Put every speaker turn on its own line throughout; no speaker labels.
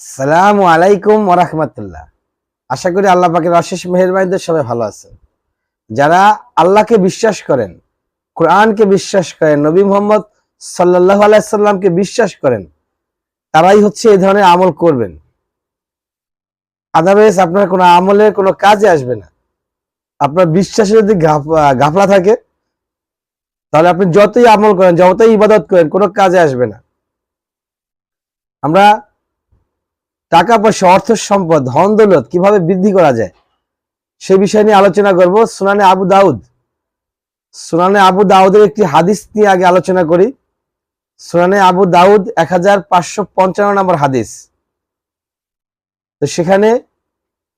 আসসালামু আলাইকুম ওরহমতুল্লাহ আশা করি আল্লাহ পাকের অশেষ মেহরবানিতে সবাই ভালো যারা আল্লাহকে বিশ্বাস করেন, কোরআনকে বিশ্বাস করেন, নবী মোহাম্মদ সাল্লাহ আলাইসাল্লামকে বিশ্বাস করেন, তারাই হচ্ছে এই ধরনের আমল করবেন। আদারওয়াইজ আপনার কোনো আমলের কোনো কাজে আসবে না। আপনার বিশ্বাসে যদি গাফলা থাকে, তাহলে আপনি যতই আমল করেন, যতই ইবাদত করেন, কোনো কাজে আসবে না। আমরা টাকা পয়সা, অর্থ সম্পদ, ধন দৌলত কীভাবে বৃদ্ধি করা যায়? সে বিষয় নিয়ে আলোচনা করব সুনানে আবু দাউদ। সুনানে আবু দাউদের একটি হাদিস নিয়ে আগে আলোচনা করি। সুনানে আবু দাউদ এক হাজার পাঁচশো পঞ্চান্ন নম্বর হাদিস। তো সেখানে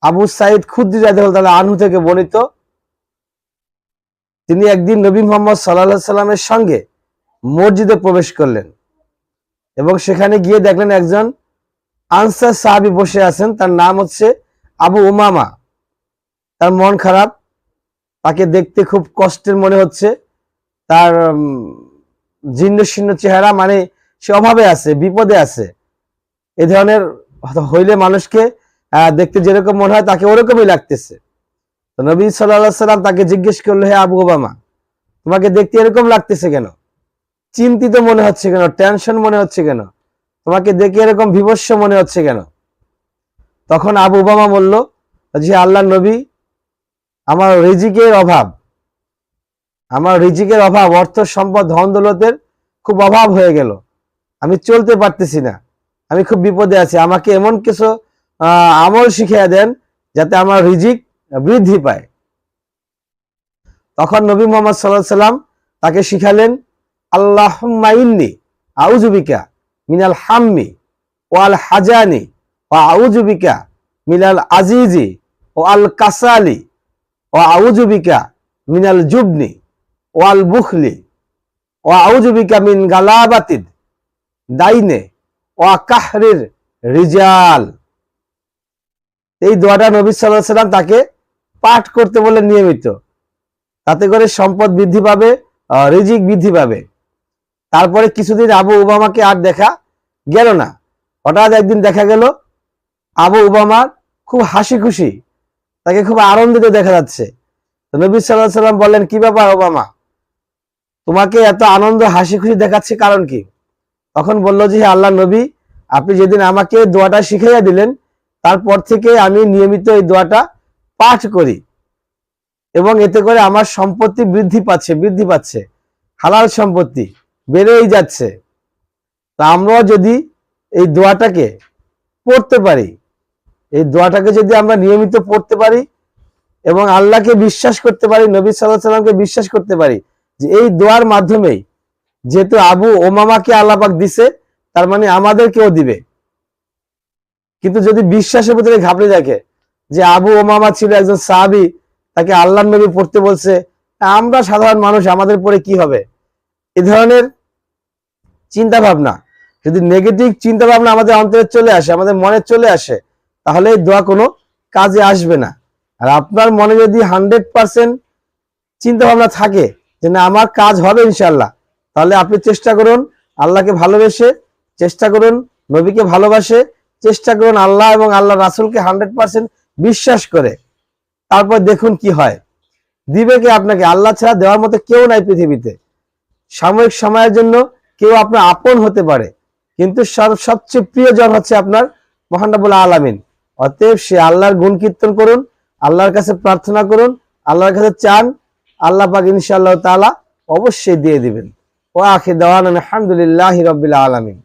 আবু সাইদ খুদ্দি রাদিয়াল্লাহু আনহু থেকে বর্ণিত, তিনি একদিন নবী মোহাম্মদ সাল্লাহ সাল্লামের সঙ্গে মসজিদে প্রবেশ করলেন এবং সেখানে গিয়ে দেখলেন একজন আনসার সাহাবি বসে আছেন তার নাম হচ্ছে আবু উমামা। তার মন খারাপ তাকে দেখতে খুব কষ্টের মনে হচ্ছে। তার উম, জীর্ণ শীর্ণ চেহারা মানে সে অভাবে আছে বিপদে আছে। এ ধরনের হইলে মানুষকে দেখতে যেরকম মনে হয় তাকে ওরকমই লাগতেছে। নবী সাল্লাহ সাল্লাম তাকে জিজ্ঞেস করল হে আবু ওবামা তোমাকে দেখতে এরকম লাগতেছে কেন? চিন্তিত মনে হচ্ছে কেন? টেনশন মনে হচ্ছে কেন? তোমাকে দেখে এরকম বিভৎস মনে হচ্ছে কেন? তখন আবু ওবামা বলল যে আল্লাহ নবী আমার রিজিকের অভাব। আমার রিজিকের অভাব, অর্থ, সম্পদ, ধন দৌলতের খুব অভাব হয়ে গেল। আমি চলতে পারতেছি না। আমি খুব বিপদে আছি। আমাকে এমন কিছু আমল শিখিয়ে দেন যাতে আমার রিজিক বৃদ্ধি পায়। তখন নবী মোহাম্মদ সাল্লাহ সাল্লাম তাকে শিখালেন আল্লাহ ইন্নি আউজুবিকা মিনাল হাম্মি ও আল হাজানি ও আউজুবিকা মিনাল আজিজি ও আল কাসালি ও আউজুবিকা মিনাল জুবনি ও আল বুখলি ও আউজুবিকা মিন গালাবাতিদ দাইনে ও কাহরির রিজাল। এই দোয়াটা নবী সাল্লাহ সাল্লাম তাকে পাঠ করতে বলে নিয়মিত। তাতে করে সম্পদ বৃদ্ধি পাবে রিজিক বৃদ্ধি পাবে। তারপরে কিছুদিন আবু ওবামাকে আর দেখা গেল না। হঠাৎ একদিন দেখা গেল, আবু ওবামার খুব হাসি খুশি, তাকে খুব আনন্দিত দেখা যাচ্ছে। নবী সাল্লাহ সাল্লাম বললেন, কি ব্যাপার ওবামা তোমাকে এত আনন্দ, হাসি খুশি দেখাচ্ছে কারণ কি? তখন বলল যে আল্লাহ নবী, আপনি যেদিন আমাকে দোয়াটা শিখাইয়া দিলেন, তারপর থেকে আমি নিয়মিত এই দোয়াটা পাঠ করি এবং এতে করে আমার সম্পত্তি বৃদ্ধি পাচ্ছে বৃদ্ধি পাচ্ছে, হালাল সম্পত্তি। বেড়েই যাচ্ছে। তা আমরাও যদি এই দোয়াটাকে পড়তে পারি, এই দোয়াটাকে যদি আমরা নিয়মিত পড়তে পারি এবং আল্লাহকে বিশ্বাস করতে পারি, নবী সাল্লাহ সাল্লামকে বিশ্বাস করতে পারি যে এই দোয়ার মাধ্যমেই যেহেতু আবু ওমামাকে আল্লাপাক দিছে, তার মানে আমাদেরকেও দিবে। কিন্তু যদি বিশ্বাসের ভিতরে ঘাবড়ে দেখে যে আবু ওমামা ছিল একজন সাহাবি, তাকে আল্লাহ নবী পড়তে বলছে আমরা সাধারণ মানুষ, আমাদের পরে কি হবে? এ ধরনের চিন্তা ভাবনা যদি নেগেটিভ চিন্তা ভাবনা আমাদের অন্তরে চলে আসে, আমাদের মনে চলে আসে, তাহলে এই দোয়া কোনো কাজে আসবে না। আর আপনার মনে যদি হান্ড্রেড পার্সেন্ট চিন্তা ভাবনা থাকে যে না, আমার কাজ হবে ইনশাল্লাহ তাহলে আপনি চেষ্টা করুন আল্লাহকে ভালোবেসে, চেষ্টা করুন নবীকে ভালোবাসে, চেষ্টা করুন আল্লাহ এবং আল্লাহ রাসুলকে হান্ড্রেড পার্সেন্ট বিশ্বাস করে। তারপর দেখুন কি হয়। দিবে কে আপনাকে? আল্লাহ ছাড়া দেওয়ার মতো কেউ নাই পৃথিবীতে। সাময়িক সময়ের জন্য কেউ আপনার আপন হতে পারে। কিন্তু সব- সবচেয়ে প্রিয়জন হচ্ছে আপনার মহানবুল আলামিন। অতএব সে আল্লাহর গুণ কীর্তন করুন, আল্লাহর কাছে প্রার্থনা করুন, আল্লাহর কাছে চান, আল্লাহ পাক ইনশাআল্লাহ তালা অবশ্যই দিয়ে দিবেন। ও আখি দেওয়ান আলহামদুলিল্লাহ রবিল্লা আলামিন।